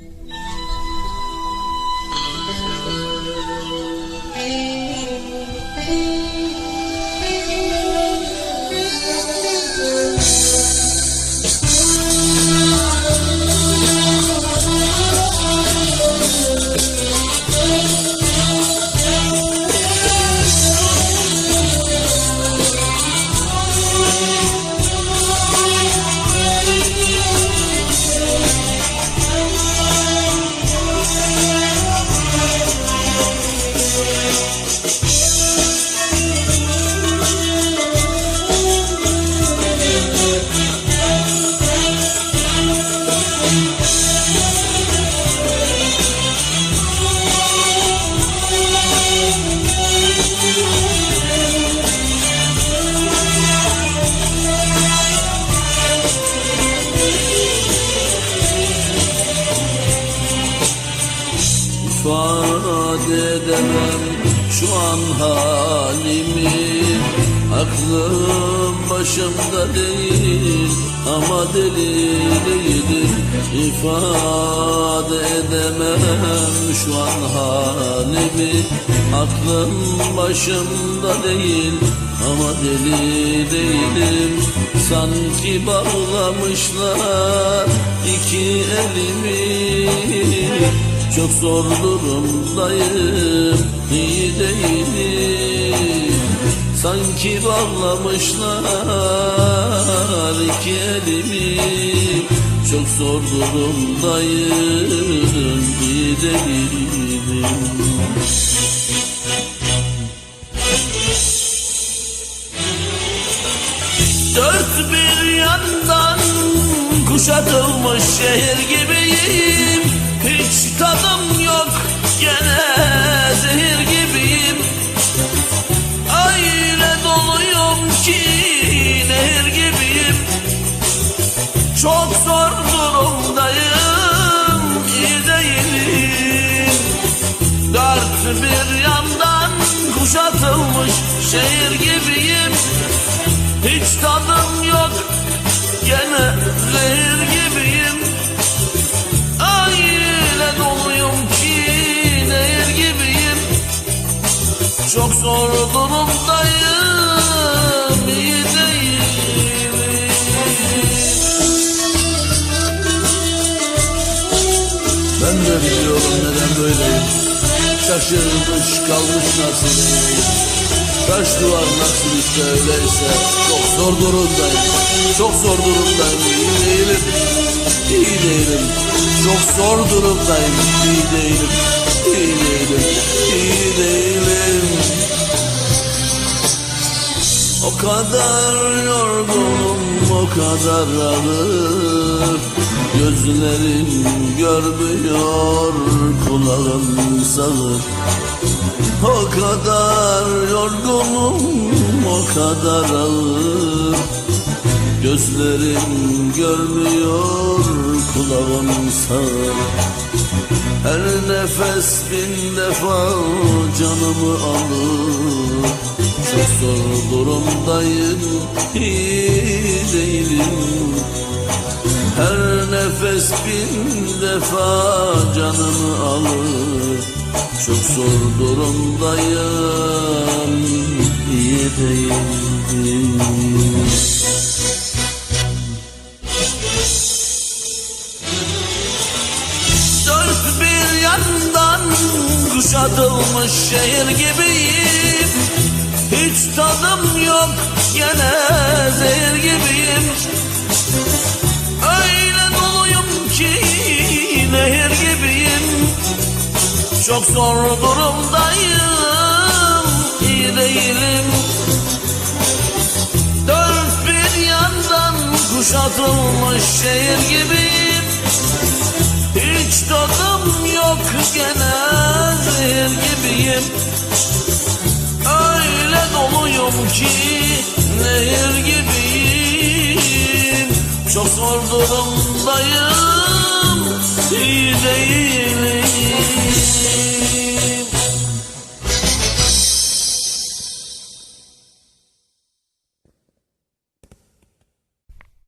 Yeah. İfade edemem şu an halimi. Aklım başımda değil ama deli değilim. İfade edemem şu an halimi. Aklım başımda değil ama deli değilim. Sanki bağlamışlar iki elimi çok zor durumdayım iyi değilim. Sanki bağlamışlar iki elimi. Çok zor durumdayım iyi değilim. Dört bir yandan kuşatılmış şehir gibiyim Bir yandan kuşatılmış şehir gibiyim. Hiç tadım yok gene zehir gibiyim. Öyle doluyum ki nehir gibiyim. Çok zor durumdayım iyi değilim. Ben de biliyorum neden böyleyim Şaşırmış kalmış nasıl? Taş duvar nasıl işte öyleyse Çok zor durumdayım. Çok zor durumdayım iyi değilim. İyi değilim. Çok zor durumdayım iyi değilim. İyi değilim İyi değilim. O kadar yorgunum o kadar ağır Gözlerim görmüyor kulağım sağır. O kadar yorgunum, o kadar ağır. Gözlerim görmüyor, kulağım sağır. Her nefes bin defa canımı alır. Çok zor durumdayım, iyi değilim nefes bin defa canımı alır. Çok zor durumdayım iyi değilim. Dört bir yandan kuşatılmış şehir gibiyim. Hiç tadım yok gene zehir gibiyim Çok zor durumdayım iyi değilim. Dört bir yandan kuşatılmış şehir gibiyim Hiç tadım yok gene zehir gibiyim. Öyle doluyum ki nehir gibiyim. Çok zor durumdayım iyi değilim